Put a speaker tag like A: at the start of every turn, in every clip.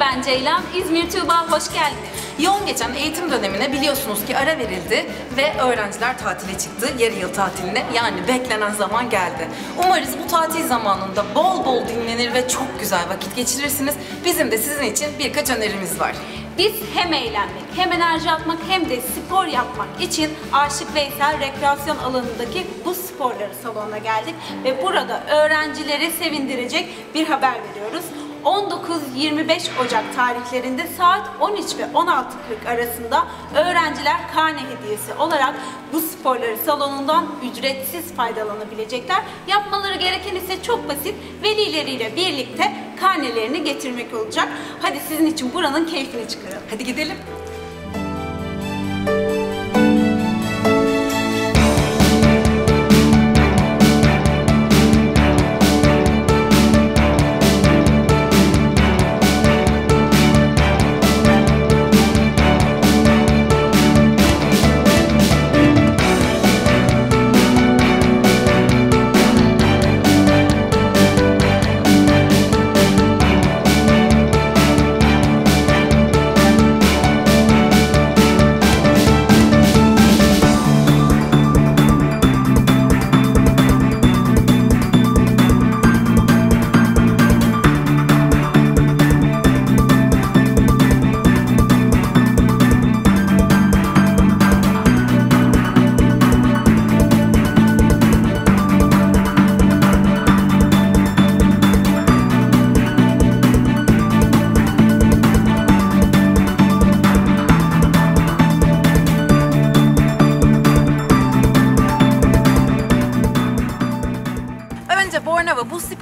A: ben Ceylan. İzmir Tuğba hoş geldiniz.
B: Yoğun geçen eğitim dönemine biliyorsunuz ki ara verildi ve öğrenciler tatile çıktı. Yarı yıl tatiline yani beklenen zaman geldi. Umarız bu tatil zamanında bol bol dinlenir ve çok güzel vakit geçirirsiniz. Bizim de sizin için birkaç önerimiz var.
A: Biz hem eğlenmek, hem enerji atmak, hem de spor yapmak için Aşık Veysel Rekreasyon alanındaki bu sporları salonuna geldik ve burada öğrencileri sevindirecek bir haber veriyoruz. 19-25 Ocak tarihlerinde saat 13 ve 16.40 arasında öğrenciler karne hediyesi olarak bu sporları salonundan ücretsiz faydalanabilecekler. Yapmaları gereken ise çok basit. Velileriyle birlikte karnelerini getirmek olacak. Hadi sizin için buranın keyfini çıkaralım.
B: Hadi gidelim.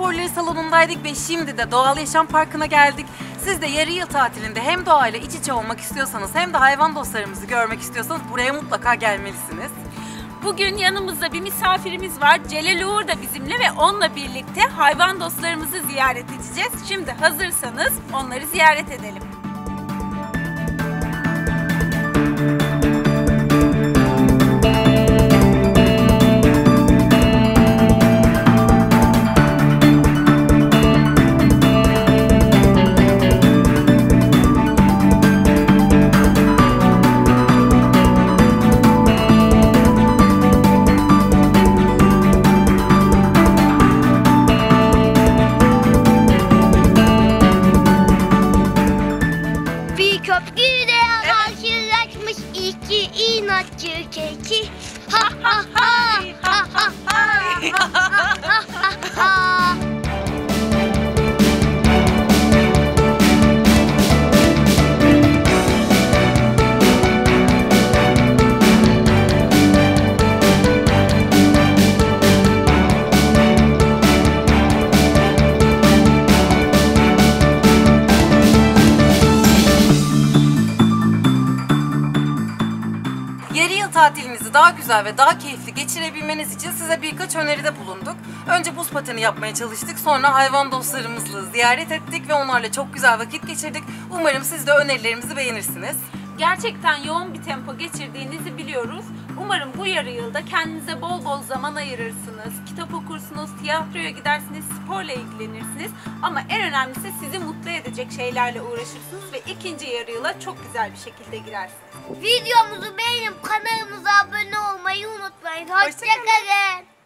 B: Sporları Salonu'ndaydık ve şimdi de Doğal Yaşam Parkı'na geldik. Siz de yarı yıl tatilinde hem doğayla iç içe olmak istiyorsanız hem de hayvan dostlarımızı görmek istiyorsanız buraya mutlaka gelmelisiniz.
A: Bugün yanımızda bir misafirimiz var. Celal Uğur da bizimle ve onunla birlikte hayvan dostlarımızı ziyaret edeceğiz. Şimdi hazırsanız onları ziyaret edelim.
C: いいな休憩期。はっはっはっはっは
B: っはっはっはっは tatilinizi daha güzel ve daha keyifli geçirebilmeniz için size birkaç öneride bulunduk. Önce buz pateni yapmaya çalıştık, sonra hayvan dostlarımızla ziyaret ettik ve onlarla çok güzel vakit geçirdik. Umarım siz de önerilerimizi beğenirsiniz.
A: Gerçekten yoğun bir tempo geçirdiğinizi biliyoruz. Umarım bu yarı yılda kendinize bol bol zaman ayırırsınız. Kitap okursunuz, tiyatroya gidersiniz, sporla ilgilenirsiniz. Ama en önemlisi sizi mutlu edecek şeylerle uğraşırsınız ve ikinci yarı yıla çok güzel bir şekilde girersiniz.
C: Videomuzu beğenip kanalımıza abone olmayı unutmayın.
B: Hoşça kalın.
C: Hoşçakalın.